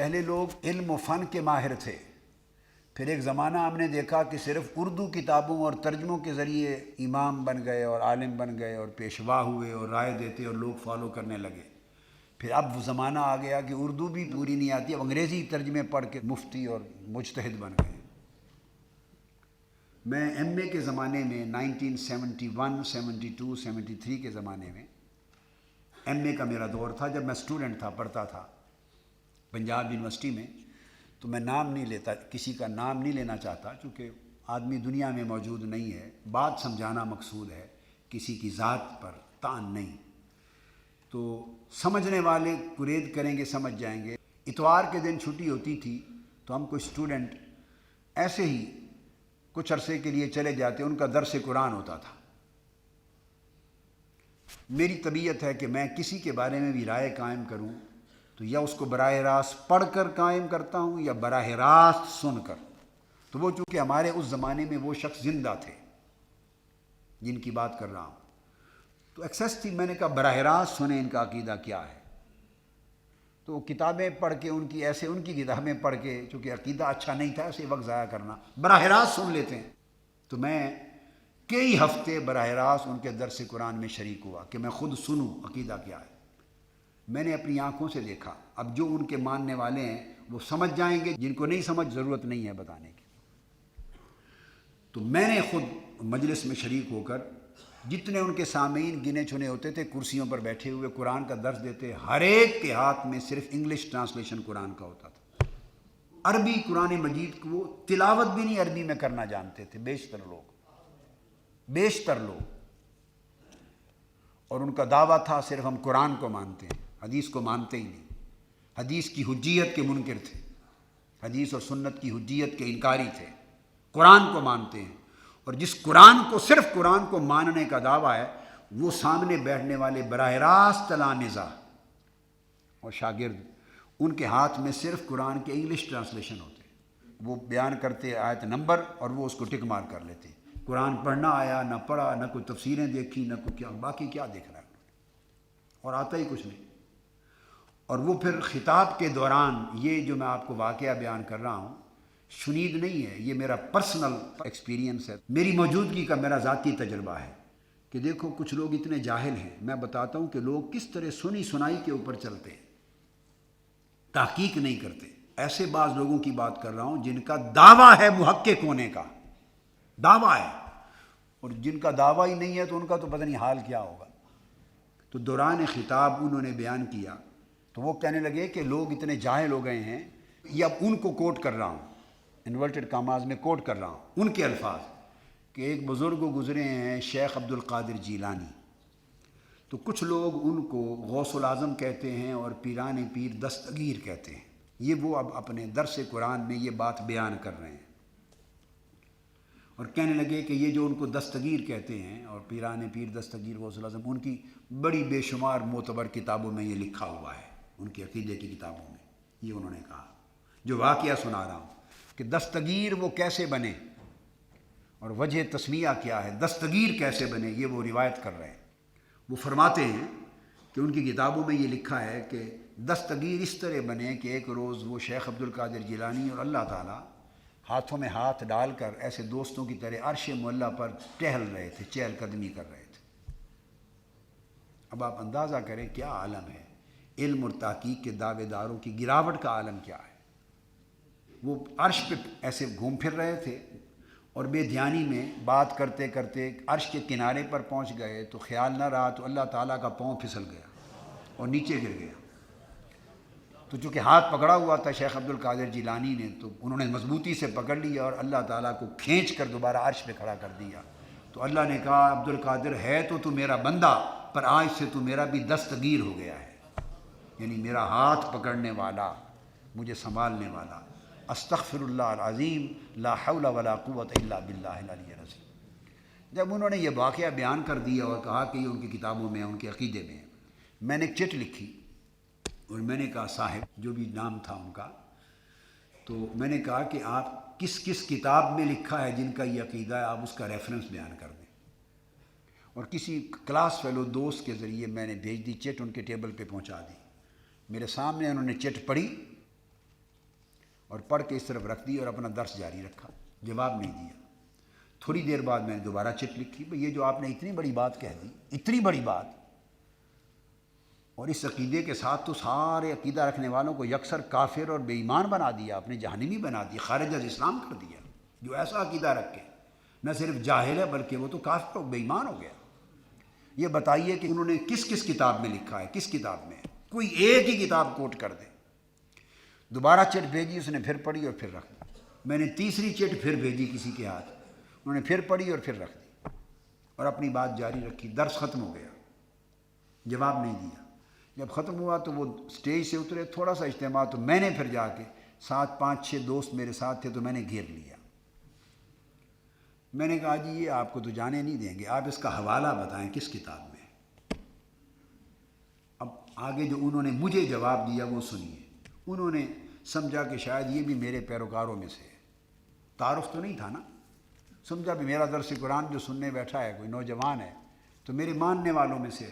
پہلے لوگ علم و فن کے ماہر تھے۔ پھر ایک زمانہ ہم نے دیکھا کہ صرف اردو کتابوں اور ترجموں کے ذریعے امام بن گئے اور عالم بن گئے اور پیشوا ہوئے اور رائے دیتے اور لوگ فالو کرنے لگے۔ پھر اب وہ زمانہ آ گیا کہ اردو بھی پوری نہیں آتی، اب انگریزی ترجمے پڑھ کے مفتی اور مجتہد بن گئے۔ میں ایم اے کے زمانے میں، nineteen seventy one, seventy two, seventy three کے زمانے میں ایم اے کا میرا دور تھا۔ جب میں اسٹوڈنٹ تھا، پڑھتا تھا۔ پنجاب یونیورسٹی میں، تو میں نام نہیں لیتا، کسی کا نام نہیں لینا چاہتا، چونکہ آدمی دنیا میں موجود نہیں ہے۔ بات سمجھانا مقصود ہے، کسی کی ذات پر تان نہیں۔ تو سمجھنے والے قرید کریں گے، سمجھ جائیں گے۔ اتوار کے دن چھٹی ہوتی تھی، تو ہم کوئی اسٹوڈنٹ ایسے ہی کچھ عرصے کے لیے چلے جاتے، ان کا درس قرآن ہوتا تھا۔ میری طبیعت ہے کہ میں کسی کے بارے میں بھی رائے قائم کروں۔ تو یا اس کو براہ راست پڑھ کر قائم کرتا ہوں یا براہ راست سن کر۔ تو وہ چونکہ ہمارے اس زمانے میں وہ شخص زندہ تھے، جن کی بات کر رہا ہوں۔ تو ایکسیس تھی، میں نے کہا براہ راست سنیں ان کا عقیدہ کیا ہے۔ تو کتابیں پڑھ کے ان کی، ایسے ان کی کتابیں پڑھ کے، چونکہ عقیدہ اچھا نہیں تھا ایسے وقت ضائع کرنا۔ براہ راست سن لیتے ہیں۔ تو میں کئی ہفتے براہ راست ان کے درس قرآن میں شریک ہوا کہ میں خود سنوں عقیدہ کیا ہے۔ میں نے اپنی آنکھوں سے دیکھا۔ اب جو ان کے ماننے والے ہیں، وہ سمجھ جائیں گے، جن کو نہیں سمجھ ضرورت نہیں ہے بتانے کی۔ تو میں نے خود مجلس میں شریک ہو کر جتنے ان کے سامعین گنے چنے ہوتے تھے، کرسیوں پر بیٹھے ہوئے، قرآن کا درس دیتے، ہر ایک کے ہاتھ میں صرف انگلش ٹرانسلیشن قرآن کا ہوتا تھا۔ عربی قرآن مجید کو وہ تلاوت بھی نہیں عربی میں کرنا جانتے تھے، بیشتر لوگ۔ بیشتر لوگ۔ اور ان کا دعویٰ تھا، صرف ہم قرآن کو مانتے ہیں۔ حدیث کو مانتے ہی نہیں۔ حدیث کی حجیت کے منکر تھے۔ حدیث اور سنت کی حجیت کے انکاری تھے۔ قرآن کو مانتے ہیں۔ اور جس قرآن کو، صرف قرآن کو ماننے کا دعویٰ ہے، وہ سامنے بیٹھنے والے براہ راست تلامزہ اور شاگرد، ان کے ہاتھ میں صرف قرآن کے انگلش ٹرانسلیشن ہوتے۔ وہ بیان کرتے آیت نمبر اور وہ اس کو ٹک مار کر لیتے۔ قرآن پڑھنا آیا، نہ پڑھا، نہ کوئی تفسیریں دیکھی نہ کوئی کیا، باقی کیا دیکھنا ہے۔ اور آتا ہی کچھ نہیں۔ اور وہ پھر خطاب کے دوران یہ جو میں آپ کو واقعہ بیان کر رہا ہوں، شنید نہیں ہے، یہ میرا پرسنل ایکسپیرینس ہے۔ میری موجودگی کا میرا ذاتی تجربہ ہے کہ دیکھو کچھ لوگ اتنے جاہل ہیں۔ میں بتاتا ہوں کہ لوگ کس طرح سنی سنائی کے اوپر چلتے ہیں۔ تحقیق نہیں کرتے۔ ایسے بعض لوگوں کی بات کر رہا ہوں جن کا دعویٰ ہے محقق ہونے کا۔ دعویٰ ہے۔ اور جن کا دعویٰ ہی نہیں ہے تو ان کا تو پتہ نہیں حال کیا ہوگا۔ تو دوران خطاب انہوں نے بیان کیا تو وہ کہنے لگے کہ لوگ اتنے جاہل ہو گئے ہیں یا ان کو کوٹ کر رہا ہوں، انورٹڈ کاماز میں کوٹ کر رہا ہوں، ان کے الفاظ کہ ایک بزرگ گزرے ہیں شیخ عبد القادر جیلانی۔ تو کچھ لوگ ان کو غوث العظم کہتے ہیں اور پیران پیر دستگیر کہتے ہیں۔ یہ وہ اب اپنے درس قرآن میں یہ بات بیان کر رہے ہیں۔ اور کہنے لگے کہ یہ جو ان کو دستگیر کہتے ہیں اور پیران پیر دستگیر غوث العظم ان کی بڑی بے شمار معتبر کتابوں میں یہ لکھا ہوا ہے۔ ان کے عقیدے کی کتابوں میں۔ یہ انہوں نے کہا۔ جو واقعہ سنا رہا ہوں کہ دستگیر وہ کیسے بنے اور وجہ تسمیہ کیا ہے، دستگیر کیسے بنے، یہ وہ روایت کر رہے ہیں۔ وہ فرماتے ہیں کہ ان کی کتابوں میں یہ لکھا ہے کہ دستگیر اس طرح بنے کہ ایک روز وہ شیخ عبد القادر جیلانی اور اللہ تعالیٰ ہاتھوں میں ہاتھ ڈال کر ایسے دوستوں کی طرح عرش معلّہ پر ٹہل رہے تھے، چہل قدمی کر رہے تھے۔ اب آپ اندازہ کریں کیا عالم ہے۔ علم اور تحقیق کے دعوے داروں کی گراوٹ کا عالم کیا ہے؟ وہ عرش پہ ایسے گھوم پھر رہے تھے اور بے دھیانی میں بات کرتے کرتے عرش کے کنارے پر پہنچ گئے تو خیال نہ رہا تو اللہ تعالیٰ کا پاؤں پھسل گیا اور نیچے گر گیا۔ تو چونکہ ہاتھ پکڑا ہوا تھا شیخ عبد القادر جیلانی نے تو انہوں نے مضبوطی سے پکڑ لیا اور اللہ تعالیٰ کو کھینچ کر دوبارہ عرش پہ کھڑا کر دیا۔ تو اللہ نے کہا، عبد القادر ہے تو تو میرا بندہ، پر آج سے تو میرا بھی دستگیر ہو گیا ہے۔ یعنی میرا ہاتھ پکڑنے والا، مجھے سنبھالنے والا۔ استغفر اللہ العظیم، لا حول ولا قوت الا باللہ العلی العظیم۔ جب انہوں نے یہ واقعہ بیان کر دیا اور کہا کہ یہ ان کی کتابوں میں ان کے عقیدے میں میں نے ایک چٹ لکھی اور میں نے کہا، صاحب، جو بھی نام تھا ان کا، تو میں نے کہا کہ آپ کس کس کتاب میں لکھا ہے جن کا یہ عقیدہ ہے، آپ اس کا ریفرنس بیان کر دیں۔ اور کسی کلاس فیلو دوست کے ذریعے میں نے بھیج دی، چٹ ان کے ٹیبل پہ پہنچا دی۔ میرے سامنے انہوں نے چٹ پڑھی اور پڑھ کے اس طرف رکھ دی اور اپنا درس جاری رکھا، جواب نہیں دیا۔ تھوڑی دیر بعد میں نے دوبارہ چٹ لکھی، بھئی یہ جو آپ نے اتنی بڑی بات کہہ دی، اتنی بڑی بات۔ اور اس عقیدے کے ساتھ تو سارے عقیدہ رکھنے والوں کو یکسر کافر اور بے ایمان بنا دیا اپنے جہنمی بنا دیا خارج از اسلام کر دیا۔ جو ایسا عقیدہ رکھے، نہ صرف جاہل ہے بلکہ وہ تو کافر اور بے ایمان ہو گیا۔ یہ بتائیے کہ انہوں نے کس کس کتاب میں لکھا ہے، کس کتاب میں؟ کوئی ایک ہی کتاب کوٹ کر دے۔ دوبارہ چٹ بھیجی، اس نے پھر پڑھی اور پھر رکھ دی۔ میں نے تیسری چٹ پھر بھیجی کسی کے ہاتھ۔ انہوں نے پھر پڑھی اور پھر رکھ دی۔ اور اپنی بات جاری رکھی۔ درس ختم ہو گیا۔ جواب نہیں دیا۔ جب ختم ہوا تو وہ سٹیج سے اترے۔ تھوڑا سا اجتماع تو میں نے پھر جا کے سات، پانچ، چھ دوست میرے ساتھ تھے تو میں نے گھیر لیا۔ میں نے کہا جی یہ آپ کو تو جانے نہیں دیں گے۔ آپ اس کا حوالہ بتائیں، کس کتاب میں؟ آگے جو انہوں نے مجھے جواب دیا وہ سنیے۔ انہوں نے سمجھا کہ شاید یہ بھی میرے پیروکاروں میں سے ہے۔ تعارف تو نہیں تھا نا؟ سمجھا بھی میرا درس قرآن جو سننے بیٹھا ہے، کوئی نوجوان ہے، تو میرے ماننے والوں میں سے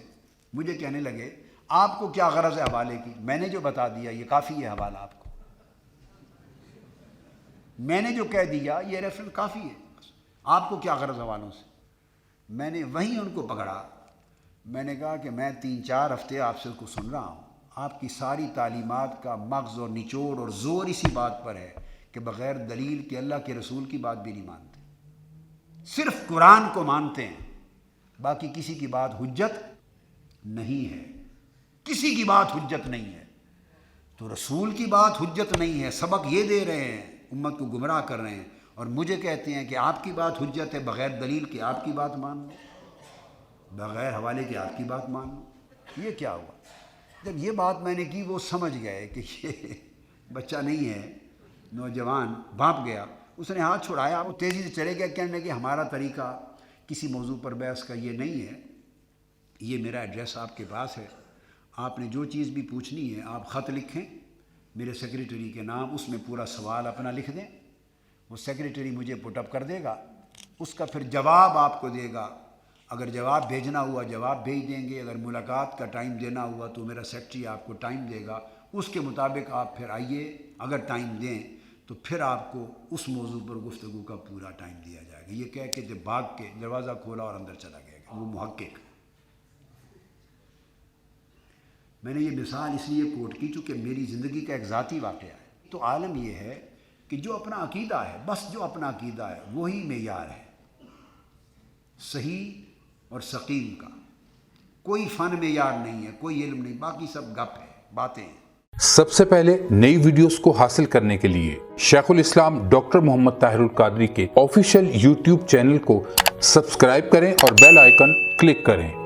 مجھے کہنے لگے، آپ کو کیا غرض ہے حوالے کی؟ میں نے جو بتا دیا، یہ کافی ہے حوالہ آپ کو۔ میں نے جو کہہ دیا، یہ ریفرنس کافی ہے۔ آپ کو کیا غرض حوالوں سے؟ میں نے وہیں ان کو پکڑا۔ میں نے کہا کہ میں تین چار ہفتے آپ سے کو سن رہا ہوں۔ آپ کی ساری تعلیمات کا مغز اور نچوڑ اور زور اسی بات پر ہے کہ بغیر دلیل کے اللہ کے رسول کی بات بھی نہیں مانتے۔ صرف قرآن کو مانتے ہیں، باقی کسی کی بات حجت نہیں ہے۔ کسی کی بات حجت نہیں ہے۔ تو رسول کی بات حجت نہیں ہے، سبق یہ دے رہے ہیں، امت کو گمراہ کر رہے ہیں۔ اور مجھے کہتے ہیں کہ آپ کی بات حجت ہے بغیر دلیل کے آپ کی بات مان لو بغیر حوالے کے آپ کی بات مان لو یہ کیا ہوا؟ جب یہ بات میں نے کی وہ سمجھ گئے کہ یہ بچہ نہیں ہے، نوجوان بھانپ گیا۔ اس نے ہاتھ چھڑایا، وہ تیزی سے چلے گیا کہنے کہ ہمارا طریقہ کسی موضوع پر بحث کا یہ نہیں ہے۔ یہ میرا ایڈریس آپ کے پاس ہے۔ آپ نے جو چیز بھی پوچھنی ہے، آپ خط لکھیں۔ میرے سیکریٹری کے نام، اس میں پورا سوال اپنا لکھ دیں۔ وہ سیکریٹری مجھے پٹ اپ کر دے گا۔ اس کا پھر جواب آپ کو دے گا۔ اگر جواب بھیجنا ہوا، جواب بھیج دیں گے۔ اگر ملاقات کا ٹائم دینا ہوا تو میرا سیکٹری آپ کو ٹائم دے گا۔ اس کے مطابق آپ پھر آئیے۔ اگر ٹائم دیں تو پھر آپ کو اس موضوع پر گفتگو کا پورا ٹائم دیا جائے گا۔ یہ کہہ کے جب بھاگ کے دروازہ کھولا اور اندر چلا گیا گا وہ محقق۔ میں نے یہ مثال اس لیے کوٹ کی چونکہ میری زندگی کا ایک ذاتی واقعہ ہے۔ تو عالم یہ ہے کہ جو اپنا عقیدہ ہے، بس جو اپنا عقیدہ ہے، وہی معیار ہے۔ صحیح اور سقیم کا۔ کوئی فن میں یار نہیں ہے، کوئی علم نہیں، باقی سب گپ ہے، باتیں ہیں۔ سب سے پہلے نئی ویڈیوز کو حاصل کرنے کے لیے شیخ الاسلام ڈاکٹر محمد طاہر القادری کے آفیشیل یوٹیوب چینل کو سبسکرائب کریں اور بیل آئیکن کلک کریں۔